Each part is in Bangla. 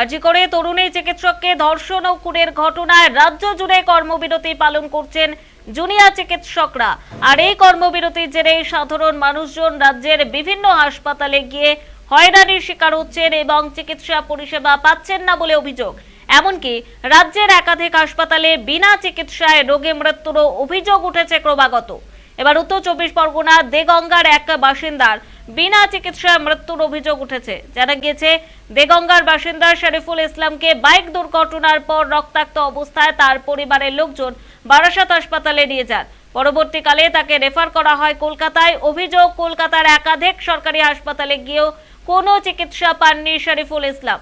আর্জি করে তরুণী চিকিৎসককে ধর্ষণ ও খুনের ঘটনায় রাজ্য জুড়ে কর্মবিরতি পালন করছেন জুনিয়র চিকিৎসকরা। আর এই কর্মবিরতির জেরে সাধারণ মানুষজন রাজ্যের বিভিন্ন হাসপাতালে গিয়ে হয়রানির শিকার হচ্ছেন এবং চিকিৎসা পরিষেবা পাচ্ছেন না বলে অভিযোগ। এমনকি রাজ্যের একাধিক হাসপাতালে বিনা চিকিৎসায় রোগে মৃত্যুরও অভিযোগ উঠেছে ক্রমাগত। এবার উত্তর চব্বিশ পরগনা দেগঙ্গার এক বাসিন্দার বিনা চিকিৎসায় মৃত্যুর অভিযোগ উঠেছে। জানা গিয়েছে, দেগঙ্গার বাসিন্দা শরীফুল ইসলামকে বাইক দুর্ঘটনার পর রক্তাক্ত অবস্থায় তার পরিবারের লোকজন বারাসাত হাসপাতালে নিয়ে যান। পরবর্তীকালে তাকে রেফার করা হয় কলকাতায়। অভিযোগ, কলকাতার একাধিক সরকারি হাসপাতালে গিয়েও কোনো চিকিৎসা পাননি শরীফুল ইসলাম।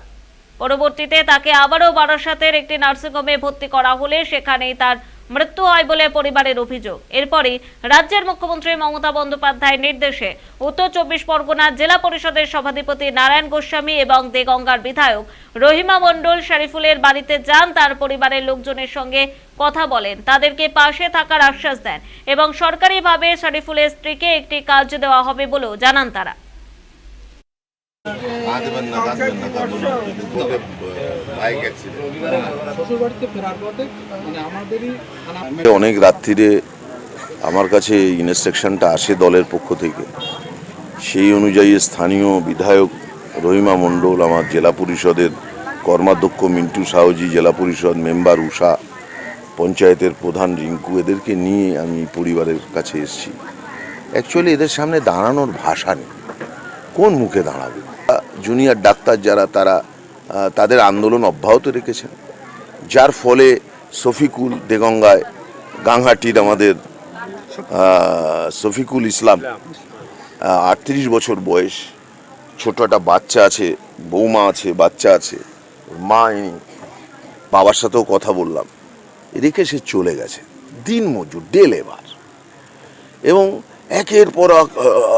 পরবর্তীতে তাকে আবারও বারাসাতের একটি নার্সিংহোমে ভর্তি করা হলে সেখানেই তার মৃত্যু হয় বলে পরিবারের অভিযোগ। এরপরই রাজ্যের মুখ্যমন্ত্রী মমতা বন্দ্যোপাধ্যায়ের নির্দেশে উত্তর চব্বিশ পরগনা জেলা পরিষদের সভাধিপতি নারায়ণ গোস্বামী এবং দেগঙ্গার বিধায়ক রহিমা মণ্ডল শরীফুলের বাড়িতে যান, তার পরিবারের লোকজনের সঙ্গে কথা বলেন। তাদেরকে পাশে থাকার আশ্বাস দেন এবং সরকারিভাবে শরীফুলের স্ত্রীকে একটি কাজ দেওয়া হবে বলেও জানান তারা। অনেক রাত্রিরে আমার কাছে ইনস্ট্রাকশনটা আসে দলের পক্ষ থেকে। সেই অনুযায়ী স্থানীয় বিধায়ক রহিমা মণ্ডল, আমার জেলা পরিষদের কর্মাধ্যক্ষ মিন্টু সাহজি, জেলা পরিষদ মেম্বার উষা, পঞ্চায়েতের প্রধান রিঙ্কু, এদেরকে নিয়ে আমি পরিবারের কাছে এসেছি। অ্যাকচুয়ালি এদের সামনে দাঁড়ানোর ভাষা নেই। কোন মুখে দাঁড়াবে? জুনিয়র ডাক্তার যারা তারা তাদের আন্দোলন অব্যাহত রেখেছেন। যার ফলে শফিকুল দেগঙ্গায় গাংহাটির আমাদের আহ, শফিকুল ইসলাম আটত্রিশ বছর বয়স ছোট একটা বাচ্চা আছে বৌমা আছে বাচ্চা আছে মা বাবার সাথেও কথা বললাম। রেখে সে চলে গেছে দিন মজুর ডে লেবার। এবং একের পর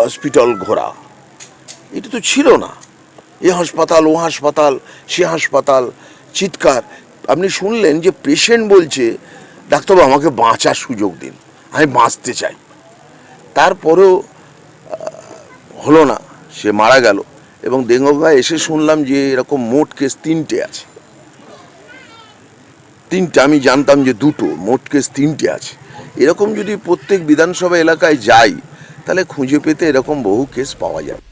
হসপিটাল ঘোরা। এটা তো ছিল না। এ হাসপাতাল, ও হাসপাতাল, সে হাসপাতাল। চিৎকার। আপনি শুনলেন যে পেশেন্ট বলছে, ডাক্তারবাবু, আমাকে বাঁচার সুযোগ দিন। আমি বাঁচতে চাই। তারপরেও হলো না। সে মারা গেল। এবং দেঙ্গা এসে শুনলাম যে এরকম মোট কেস তিনটে আছে। তিনটে, আমি জানতাম যে দুটো, মোট কেস তিনটে আছে। এরকম যদি প্রত্যেক বিধানসভা এলাকায় যাই, তাহলে খুঁজে পেতে এরকম বহু কেস পাওয়া যাবে।